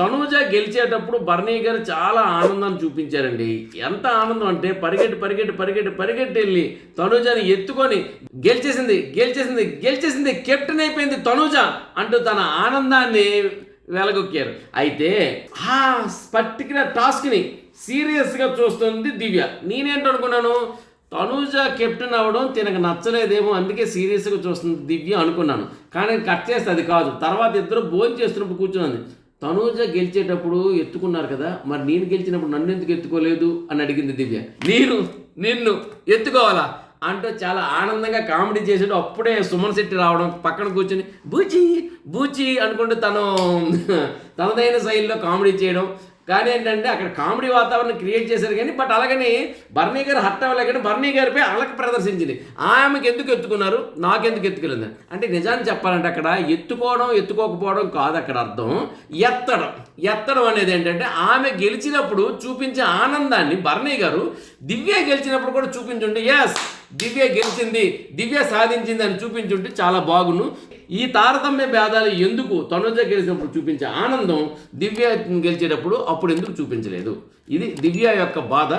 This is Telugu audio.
తనూజ గెలిచేటప్పుడు బర్నీ గారు చాలా ఆనందాన్ని చూపించారండి. ఎంత ఆనందం అంటే పరిగెట్టి పరిగెట్టి పరిగెట్టి పరిగెట్టి వెళ్ళి తనూజని ఎత్తుకొని గెలిచేసింది గెలిచేసింది గెలిచేసింది కెప్టెన్ అయిపోయింది తనూజ అంటూ తన ఆనందాన్ని వెలగొక్కారు. అయితే ఆ పర్టికులర్ టాస్క్ని సీరియస్గా చూస్తుంది దివ్య. నేనేంటనుకున్నాను తనూజ కెప్టెన్ అవ్వడం తినకు నచ్చలేదేమో అందుకే సీరియస్గా చూస్తుంది దివ్య అనుకున్నాను. కానీ కట్ చేస్తే అది కాదు. తర్వాత ఇద్దరు భోజనం చేస్తున్నప్పుడు కూర్చున్నది తనూజ గెలిచేటప్పుడు ఎత్తుకున్నారు కదా మరి నేను గెలిచినప్పుడు నన్ను ఎందుకు ఎత్తుకోలేదు అని అడిగింది దివ్య. నేను నిన్ను ఎత్తుకోవాలా? అంటూ చాలా ఆనందంగా కామెడీ చేసాడు అప్పుడే సుమన్ శెట్టి రావడం పక్కన కూర్చొని బూచి బూచి అనుకుంటూ తను తనదైన శైలిలో కామెడీ చేయడం కానీ ఏంటంటే అక్కడ కామెడీ వాతావరణం క్రియేట్ చేశారు కానీ బట్ అలాగని బర్నీ గారు హర్ట్ అవ్వలే కానీ బర్నీ గారిపై అలక ప్రదర్శించింది. ఆమెకి ఎందుకు ఎత్తుకున్నారు? నాకెందుకు ఎత్తుకెళ్ళింది? అంటే నిజాన్ని చెప్పాలంటే అక్కడ ఎత్తుకోవడం ఎత్తుకోకపోవడం కాదు అక్కడ అర్థం. ఎత్తడం. ఎత్తడం అనేది ఏంటంటే ఆమె గెలిచినప్పుడు చూపించే ఆనందాన్ని బర్నీ గారు దివ్య గెలిచినప్పుడు కూడా చూపించుంటే ఎస్ దివ్య గెలిచింది దివ్య సాధించింది అని చూపించుంటే చాలా బాగును ఈ తారతమ్య భేదాలు ఎందుకు తనుజ గెలిచినప్పుడు చూపించే ఆనందం దివ్య గెలిచేటప్పుడు అప్పుడు ఎందుకు చూపించలేదు? ఇది దివ్య యొక్క బాధ